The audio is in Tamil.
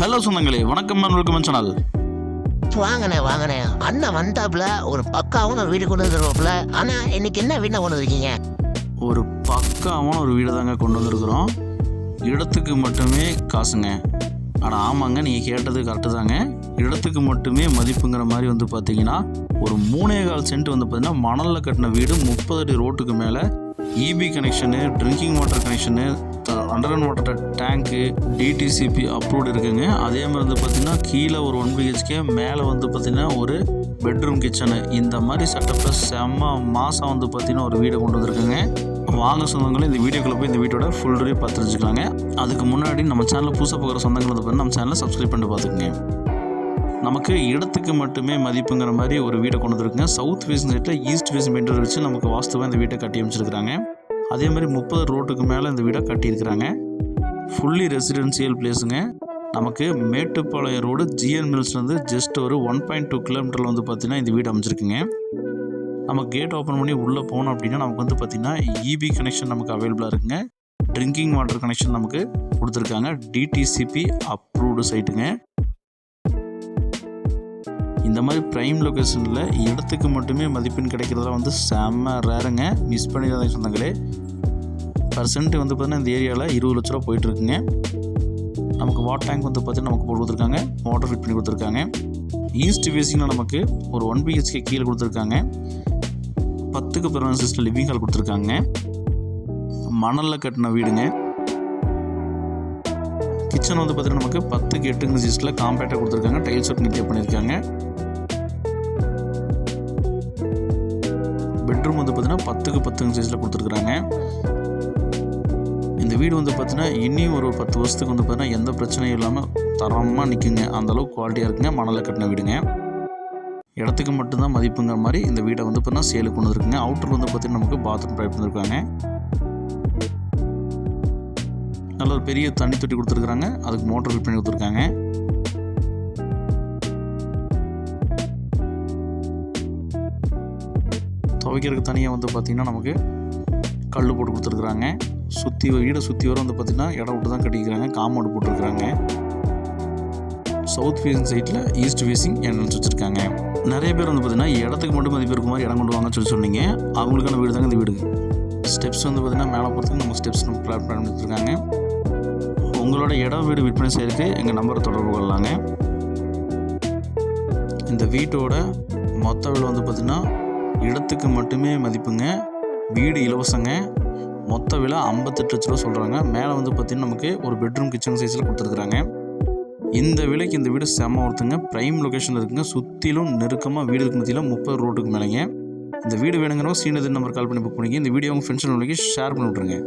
ஹலோ சொந்தங்களே. வணக்கம் வெல்கம் சேனல் வாங்கண்ணே வாங்கண்ணே. அண்ணன் வந்தாப்புல ஒரு பக்காவும் ஒரு வீடு கொண்டு வந்துருவாப்புல ஆனா இன்னைக்கு என்ன வீட்டை கொண்டு வந்திருக்கீங்க? ஒரு பக்காவான ஒரு வீடு தாங்க கொண்டு வந்திருக்கிறோம். இடத்துக்கு மட்டுமே காசுங்க. ஆனால் ஆமாங்க நீங்கள் கேட்டது கரெக்டு தாங்க. இடத்துக்கு மட்டுமே மதிப்புங்கிற மாதிரி வந்து பார்த்தீங்கன்னா ஒரு மூணே கால் சென்ட் வந்து பார்த்தீங்கன்னா மணலில் கட்டின வீடு முப்பது அடி ரோட்டுக்கு மேலே EB connection drinking water connection under water tank DTCP approved இருக்குங்க. அதே மாதிரி வந்து பார்த்திங்கன்னா கீழே ஒரு ஒன் பிஹெச்கே மேலே வந்து பார்த்திங்கன்னா ஒரு பெட்ரூம் கிச்சனு இந்த மாதிரி செட்டப்பில் செம்ம மாதம் வந்து பார்த்தீங்கன்னா ஒரு வீடை கொண்டு வந்திருக்குங்க. வாங்க சொந்தங்களும் இந்த வீடியோக்குள்ள போய் இந்த வீட்டோட ஃபுல் ரிவ்யூ பார்த்து தெரிஞ்சுக்கலாங்க அதுக்கு முன்னாடி நம்ம சேனலில் புதுசாக போகிற சொந்தங்கள் வந்து பார்த்தீங்கன்னா நம்ம சேனலை சப்ஸ்கிரைப் பண்ணி பார்த்துக்குங்க. நமக்கு இடத்துக்கு மட்டுமே மதிப்புங்கிற மாதிரி ஒரு வீடை கொண்டு வந்திருக்குங்க. சவுத் ஃபேஸ் சைட்டில் ஈஸ்ட் ஃபேஸ் மீட்டர் வச்சு நமக்கு வாஸ்துவாக இந்த வீட்டை கட்டி அமைச்சிருக்கிறாங்க. அதே மாதிரி முப்பது ரோட்டுக்கு மேலே இந்த வீடை கட்டியிருக்கிறாங்க. ஃபுல்லி ரெசிடென்சியல் பிளேஸுங்க நமக்கு மேட்டுப்பாளையம் ரோடு ஜிஎன் மில்ஸ்லேருந்து ஜஸ்ட் ஒரு ஒன் பாயிண்ட் டூ கிலோமீட்டரில் வந்து பார்த்தீங்கன்னா இந்த வீடு அமைச்சிருக்குங்க நம்ம கேட் ஓப்பன் பண்ணி உள்ளே போனோம் அப்படின்னா நமக்கு வந்து பார்த்திங்கன்னா இபி கனெக்ஷன் நமக்கு அவைலபிளாக இருக்குங்க. ட்ரிங்கிங் வாட்டர் கனெக்ஷன் நமக்கு கொடுத்துருக்காங்க. டிடிசிபி அப்ரூவ்டு சைட்டுங்க இந்த மாதிரி ப்ரைம் லொக்கேஷனில் இடத்துக்கு மட்டுமே மதிப்பெண் கிடைக்கிறதெல்லாம் வந்து செம்ம ரேருங்க மிஸ் பண்ணிடாதீங்க சொந்தங்களே. பர்சன்ட் வந்து பார்த்தீங்கன்னா இந்த ஏரியாவில் இருபது லட்ச ரூபா போயிட்டுருக்குங்க. நமக்கு வாட்டர் டேங்க் வந்து பார்த்தீங்கன்னா நமக்கு போட்டு கொடுத்துருக்காங்க. வாட்டர் ஃபிட் பண்ணி கொடுத்துருக்காங்க. ஈஸ்ட் ஃபேஸிங்கில் நமக்கு ஒரு ஒன் பிஹெச்கே கீழே கொடுத்துருக்காங்க. பத்துக்கு பிறகு சிஸ்டர் லிவிங் ஹால் கொடுத்துருக்காங்க. மணலில் கட்டின வீடுங்க. கிச்சன் வந்து பார்த்தீங்கன்னா நமக்கு பத்துக்கு எட்டுங்க சிஸ்டில் காம்பேக்டாக கொடுத்துருக்காங்க. டைல்ஸ் ஒர்க் நீட்டாக பண்ணியிருக்காங்க. பெட்ரூம் வந்து பார்த்திங்கன்னா பத்துக்கு பத்துங்க சைஸில் கொடுத்துருக்குறாங்க. இந்த வீடு வந்து பார்த்தீங்கன்னா இன்னும் ஒரு பத்து வருஷத்துக்கு வந்து பார்த்தீங்கன்னா எந்த பிரச்சனையும் இல்லாமல் தரமாக நிற்குங்க அந்தளவுக்கு குவாலிட்டியாக இருக்குங்க. மணலில் கட்டின வீடுங்க. இடத்துக்கு மட்டும்தான் மதிப்புங்கிற மாதிரி இந்த வீடை வந்து பார்த்தீங்கன்னா சேலுக்கு கொண்டு வந்துருக்குங்க. அவுட்டர் வந்து பார்த்தீங்கன்னா நமக்கு பாத்ரூம் ப்ரொவைட் பண்ணியிருக்காங்க நல்ல ஒரு பெரிய தண்ணி தொட்டி கொடுத்துருக்குறாங்க. அதுக்கு மோட்டர் ஃபிட் பண்ணி கொடுத்துருக்காங்க. துவைக்கிறதுக்கு தனியாக வந்து பார்த்திங்கன்னா நமக்கு கல் போட்டு கொடுத்துருக்குறாங்க. சுற்றி வீடை சுற்றி வர வந்து பார்த்திங்கன்னா இடம் விட்டு தான் கட்டிக்கிறாங்க காம்பவுண்ட் போட்டிருக்கிறாங்க. சவுத் ஃபேசிங் சைட்டில் ஈஸ்ட் ஃபேசிங் என்ட்ரன்ஸ் வச்சுருக்காங்க நிறைய பேர் வந்து பார்த்திங்கன்னா இடத்துக்கு மட்டும் மதிப்பு இருக்க மாதிரி இடம் கொண்டு வாங்கன்னு சொல்லி சொன்னீங்க. அவங்களுக்கான வீடு தாங்க இந்த வீடு. ஸ்டெப்ஸ் வந்து பார்த்திங்கன்னா மேலே போகிறதுக்கு நம்ம ஸ்டெப்ஸ் நம்ம பிளான் பண்ணி உங்களோட இடம் வீடு விற்பனை செய்யறதுக்கு எங்கள் நம்பரை தொடர்பு கொள்ளலாங்க. இந்த வீட்டோட மொத்த விலை வந்து பார்த்திங்கன்னா இடத்துக்கு மட்டுமே மதிப்புங்க. வீடு இலவசங்க. மொத்த விலை ஐம்பத்தெட்டு லட்ச ரூபா சொல்கிறாங்க மேலே வந்து பார்த்திங்கன்னா நமக்கு ஒரு பெட்ரூம் கிச்சன் சைஸில் கொடுத்துருக்குறாங்க. இந்த விலைக்கு இந்த வீடு செம்ம ஒருத்தங்க ப்ரைம் லொக்கேஷனில் இருக்குங்க. சுற்றிலும் நெருக்கமாக வீடுக்கு மத்தியில். முப்பது ரோட்டுக்கு மேலேங்க. இந்த வீடு வேணுங்கிறவங்க சீனது நம்பர் கால் பண்ணி புக் பண்ணிங்க இந்த வீடியோ உங்கள் ஃப்ரெண்ட்ஸ் ஷேர் பண்ணி விட்ருங்க